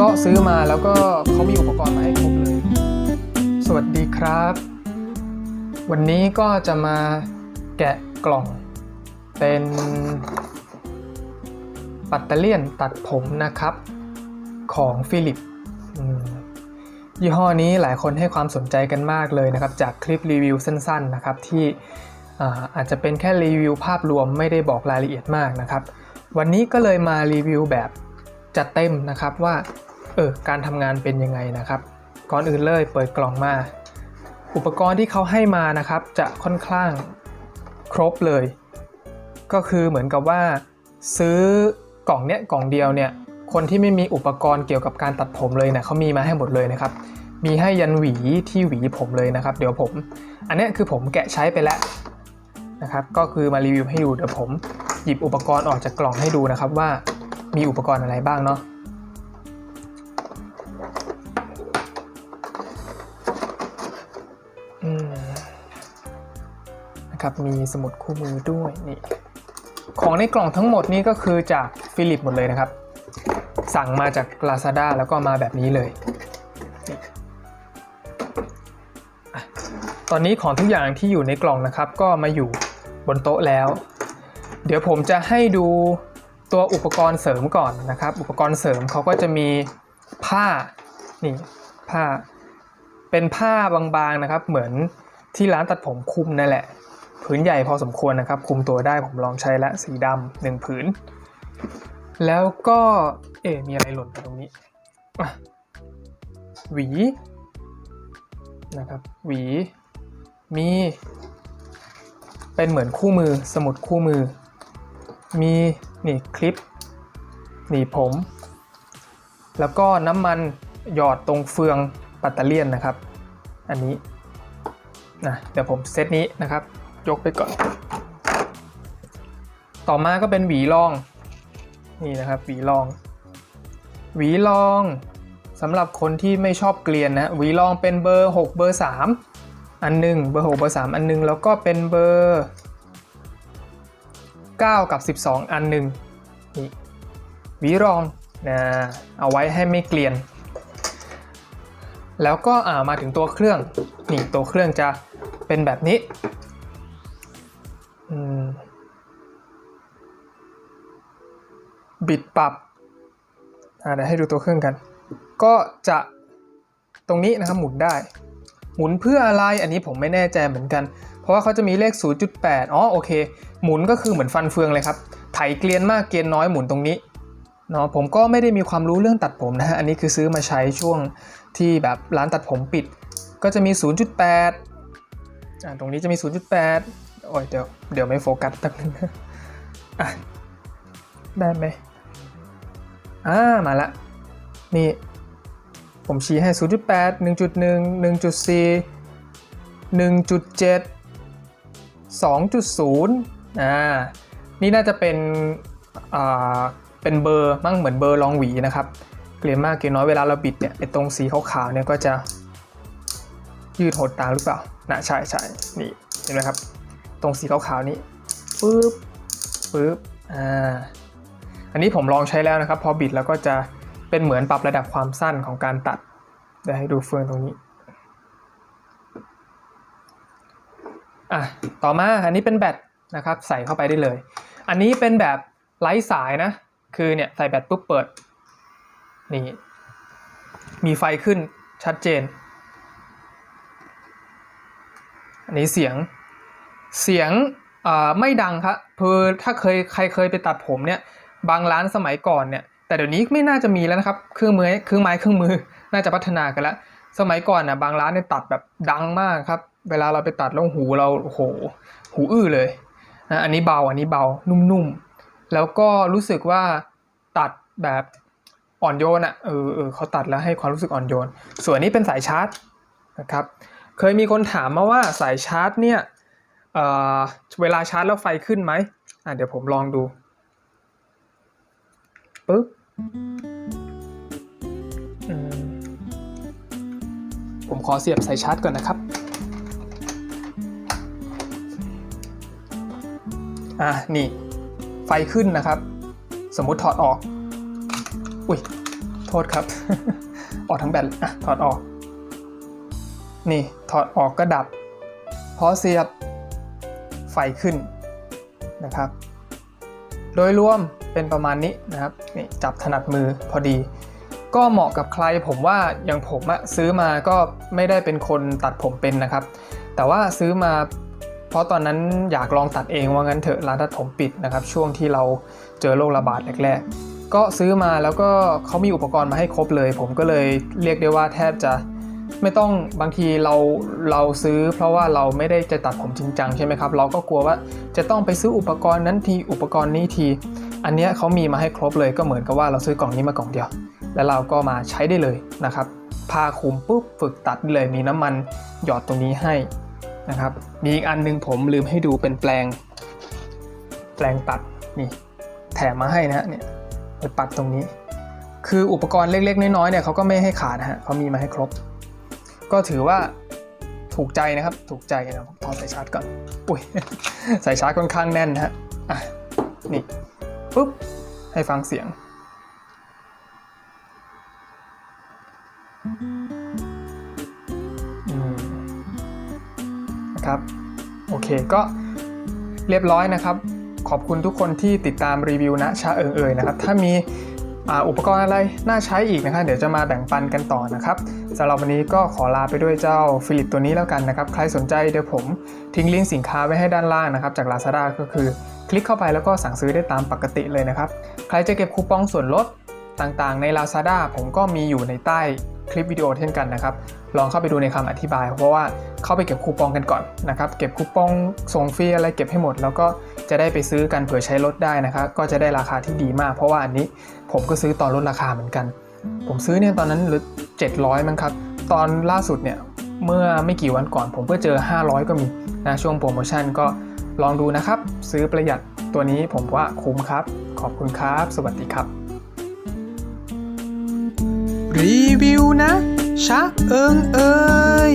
ก็ซื้อมาแล้วก็เขามีอุปกรณ์มาให้ครบเลย สวัสดีครับ วันนี้ก็จะมาแกะกล่อง เป็นปัตเตเลียนตัดผมนะครับของฟิลิปยี่ห้อนี้หลายคนให้ความสนใจกันมากเลยนะครับ จากคลิปรีวิวสั้นๆนะครับที่อ่อาจจะเป็นแค่รีวิวภาพรวมไม่ได้บอกรายละเอียดมากนะครับ วันนี้ก็เลยมารีวิวแบบ จัดเต็มนะครับว่าเออการทำงานเป็นยังไงนะครับ ก่อนอื่นเลยเปิดกล่องมา อุปกรณ์ที่เขาให้มานะครับ จะค่อนข้างครบเลย ก็คือเหมือนกับว่า ซื้อกล่องเนี้ยกล่องเดียวเนี่ยคนที่ไม่มีอุปกรณ์เกี่ยวกับการตัดผมเลยเนี่ยเขามีมาให้หมดเลยนะครับ มีให้ยันหวีที่หวีผมเลยนะครับ เดี๋ยวผม อันนี้คือผมแกะใช้ไปแล้วนะครับ ก็คือมารีวิวให้ดูเดี๋ยวผมหยิบอุปกรณ์ออกจากกล่องให้ดูนะครับว่า มีอุปกรณ์อะไรบ้างเนาะนะครับมีสมุดคู่มือด้วยนี่ของในกล่องทั้งหมดนี่ก็คือจากฟิลิปหมดเลยนะครับ สั่งมาจาก Lazada แล้วก็มาแบบนี้เลย ตอนนี้ของทุกอย่างที่อยู่ในกล่องนะครับ ก็มาอยู่บนโต๊ะแล้ว เดี๋ยวผมจะให้ดู ตัวอุปกรณ์เสริมก่อนนะครับ อุปกรณ์เสริมเขาก็จะมีผ้านี่ผ้า เป็นผ้าบางๆนะครับ เหมือนที่ร้านตัดผมคุมนั่นแหละ ผืนใหญ่พอสมควรนะครับ คุมตัวได้ผมลองใช้ล้วสีดำหนึ่งผืน แล้วก็เอ๊มีอะไรหล่นไปตรงนี้อะหวีนะครับหวีมี เป็นเหมือนคู่มือสมุดคู่มือ มีนี่คลิปหนีบผม แล้วก็น้ำมันหยอดตรงเฟืองปัตเตอร์เลียนนะครับ อันนี้นะเดี๋ยวผมเซตนี้นะครับ ยกไปก่อน ต่อมาก็เป็นหวีรอง นี่นะครับหวีรอง หวีรองสำหรับคนที่ไม่ชอบเกลียนนะหวีรองเป็นเบอร์ 6 เบอร์ 3 อันหนึ่งเบอร์ 6 เบอร์ 3 อันหนึง แล้วก็เป็นเบอร์ 9 กับ 12 อันหนึ่งนี่วีรองนะเอาไว้ให้ไม่เกลียน แล้วก็อ่ามาถึงตัวเครื่องนี่ตัวเครื่องจะเป็นแบบนี้บิดปรับเดี๋ยวให้ดูตัวเครื่องกัน ก็จะตรงนี้นะครับหมุนได้ หมุนเพื่ออะไรอันนี้ผมไม่แน่ใจเหมือนกัน ราะว่าเขาจะมีเลข 0.8 อ๋อโอเค หมุนก็คือเหมือนฟันเฟืองเลยครับ ไถเกลียนมากเกลียนน้อยหมุนตรงนี้เนาะผมก็ไม่ได้มีความรู้เรื่องตัดผมนะฮะ อันนี้คือซื้อมาใช้ช่วงที่แบบร้านตัดผมปิด ก็จะมี 0.8 อ่าตรงนี้จะมี 0.8 โอ้ยเดี๋ยวเดี๋ยวไม่โฟกัสแป๊บนึงอะได้ไหมอ่ามาละ นี่ ผมชี้ให้ 0.8 1.1 1.4 1.7 2.0อ่านี่น่าจะเป็นอ่าเป็นเบอร์มั่งเหมือนเบอร์รองหวีนะครับเกลียมากเกลียน้อยเวลาเราบิดเนี่ยไอตรงสีขาวๆเนี่ยก็จะยืดหดตามหรือเปล่านะใช่ใช่นี่เห็นไหมครับ ตรงสีขาวๆนี้ปึ๊บปึ๊บอ่าอันนี้ผมลองใช้แล้วนะครับ พอบิดแล้วก็จะเป็นเหมือนปรับระดับความสั้นของการตัดเดี๋ยวให้ดูเฟืองตรงนี้ อะต่อมาอันนี้เป็นแบตนะครับใส่เข้าไปได้เลย อันนี้เป็นแบบไร้สายนะ คือเนี่ยใส่แบตปุ๊บเปิดนี่มีไฟขึ้นชัดเจน อันนี้เสียงเสียงไม่ดังครับคือถ้าเคยใครเคยไปตัดผมเนี่ยบางร้านสมัยก่อนเนี่ยแต่เดี๋ยวนี้ไม่น่าจะมีแล้วนะครับเครื่องมือเครื่องไม้เครื่องมือน่าจะพัฒนากันแล้ว สมัยก่อนนะบางร้านเนี่ยตัดแบบดังมากครับ เวลาเราไปตัดแล้วหูเราโหหูอื้อเลยนะอันนี้เบาอันนี้เบานุ่มๆ แล้วก็รู้สึกว่าตัดแบบอ่อนโยนอะ่ะเออเออเขาตัดแล้วให้ความรู้สึกอ่อนโยน ส่วนนี้เป็นสายชาร์จนะครับเคยมีคนถามมาว่าสายชาร์จเนี่ยเเวลาชาร์จแล้วไฟขึ้นไหมอะเดี๋ยวผมลองดูปึ๊บผมขอเสียบสายชาร์จก่อนนะครับ อะนี่ไฟขึ้นนะครับ สมมุติถอดออก อุ้ยโทษครับ ออกทั้งแบตอะถอดออก นี่ถอดออกก็ดับ พอเสียบไฟขึ้นนะครับ โดยรวมเป็นประมาณนี้นะครับนี่จับถนัดมือพอดี ก็เหมาะกับใครผมว่าอย่างผมอะซื้อมาก็ไม่ได้เป็นคนตัดผมเป็นนะครับ แต่ว่าซื้อมา เพราะตอนนั้นอยากลองตัดเองว่างั้นเถอะร้านตัดผมปิดนะครับ ช่วงที่เราเจอโรคระบาดแรกๆ ก็ซื้อมาแล้วก็เขามีอุปกรณ์มาให้ครบเลย ผมก็เลยเรียกได้ว่าแทบจะไม่ต้องบางทีเราเราซื้อ เพราะว่าเราไม่ได้จะตัดผมจริงจังใช่ไหมครับ เราก็กลัวว่าจะต้องไปซื้ออุปกรณ์นั้นทีอุปกรณ์นี้ที อันนี้เขามีมาให้ครบเลยก็เหมือนกับว่าเราซื้อกล่องนี้มากล่องเดียว แล้วเราก็มาใช้ได้เลยนะครับผ้าคลุมปุ๊บฝึกตัดเลยมีน้ำมันหยอดตรงนี้ให้ นะครับ มีอีกอันหนึงผมลืมให้ดูเป็นแปลง แปลงตัดนี่แถมมาให้นะเนี่ยไปปัดตรงนี้ คืออุปกรณ์เล็ก ๆ น้อยๆเนี่ยเขาก็ไม่ให้ขาดนะฮะเขามีมาให้ครบ ก็ถือว่าถูกใจนะครับถูกใจนะผมถอดสายชาร์จก่อนอุ้ยสายชาร์จค่อนข้างแน่นนะฮะอะนี่ปุ๊บให้ฟังเสียง ก็เรียบร้อยนะครับ ขอบคุณทุกคนที่ติดตามรีวิวนะชาเอิงเอ่ยนะครับ ถ้ามีอุปกรณ์อะไรน่าใช้อีกนะครับเดี๋ยวจะมาแบ่งปันกันต่อนะครับสำหรับวันนี้ก็ขอลาไปด้วยเจ้าฟิลิปตัวนี้แล้วกันนะครับ ใครสนใจเดี๋ยวผมทิ้งลิงก์สินค้าไว้ให้ด้านล่างนะครับ จาก Lazada ก็คือ คลิกเข้าไปแล้วก็สั่งซื้อได้ตามปกติเลยนะครับ ใครจะเก็บคูปองส่วนลด ต่างๆ ใน Lazada ผมก็มีอยู่ในใต้คลิปวิดีโอเช่นกันนะครับ ลองเข้าไปดูในคำอธิบาย เพราะว่าเข้าไปเก็บคูปองกันก่อนนะครับ เก็บคูปองส่งฟรีอะไรเก็บให้หมด แล้วก็จะได้ไปซื้อกันเผื่อใช้ลดได้นะครับ ก็จะได้ราคาที่ดีมาก เพราะว่าอันนี้ผมก็ซื้อตอนลดราคาเหมือนกัน ผมซื้อเนี่ยตอนนั้นเหรือ700 มั้งครับ ตอนล่าสุดเนี่ยเมื่อไม่กี่วันก่อน ผมก็เจอ 500 ก็มีนะช่วงโปรโมชั่นก็ลองดูนะครับ ซื้อประหยัดตัวนี้ผมว่าคุ้มครับ ขอบคุณครับ สวัสดีครับ รีวิวนะ ชะเอิงเอย